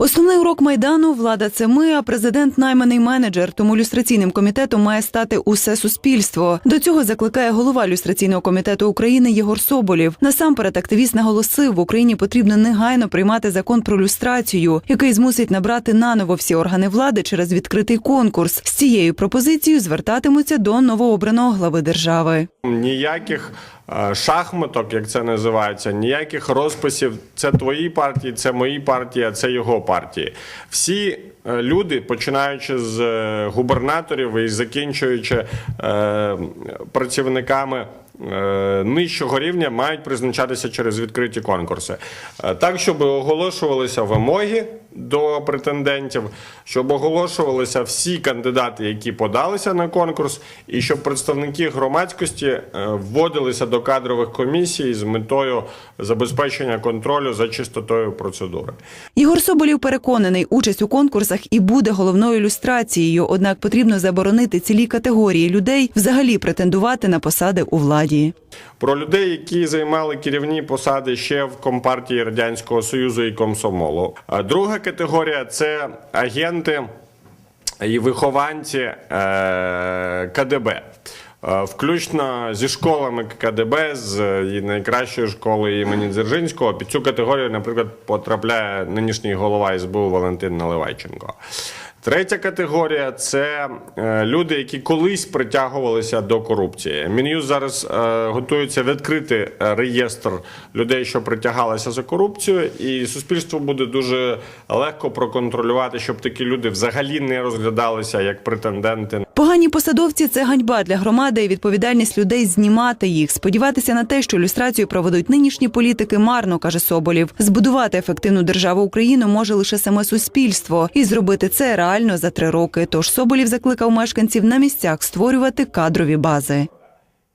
Основний урок майдану влада це ми, а президент найманий менеджер. Тому люстраційним комітетом має стати усе суспільство. До цього закликає голова люстраційного комітету України Єгор Соболєв. Насамперед, активіст наголосив, в Україні потрібно негайно приймати закон про люстрацію, який змусить набрати наново всі органи влади через відкритий конкурс. З цією пропозицією звертатимуться до новообраного глави держави. Ніяких шахматок, як це називається, ніяких розписів. Це твої партії, це мої партії, а це його партії. Всі е, люди, починаючи з е, губернаторів і закінчуючи е, працівниками. е, Нижчого рівня мають призначатися через відкриті конкурси, Е, так щоб оголошувалися вимоги до претендентів, щоб оголошувалися всі кандидати, які подалися на конкурс, і щоб представники громадськості е, вводилися до кадрових комісій з метою забезпечення контролю за чистотою процедури. Ігор Соболєв переконаний, участь у конкурсах і буде головною ілюстрацією. Однак потрібно заборонити цілій категорії людей взагалі претендувати на посади у владі. Про людей, які займали керівні посади ще в Компартії Радянського Союзу і Комсомолу. А Друга категорія це агенти і вихованці е, КДБ. Е, Включно зі школами КДБ, з е, найкращої школи імені Дзержинського. Під цю категорію, наприклад, потрапляє нинішній голова СБУ Валентин Наливайченко. Третя категорія це е, люди, які колись притягувалися до корупції. Мін'юз зараз готується відкрити реєстр людей, що притягалися за корупцію, і суспільство буде дуже легко проконтролювати, щоб такі люди взагалі не розглядалися як претенденти Погані посадовці це ганьба для громади і відповідальність людей знімати їх. Сподіватися на те, що ілюстрацію проведуть нинішні політики, марно каже Соболів. Збудувати ефективну державу Україну може лише саме суспільство, і зробити це реально за три роки. Тож Соболів закликав мешканців на місцях створювати кадрові бази.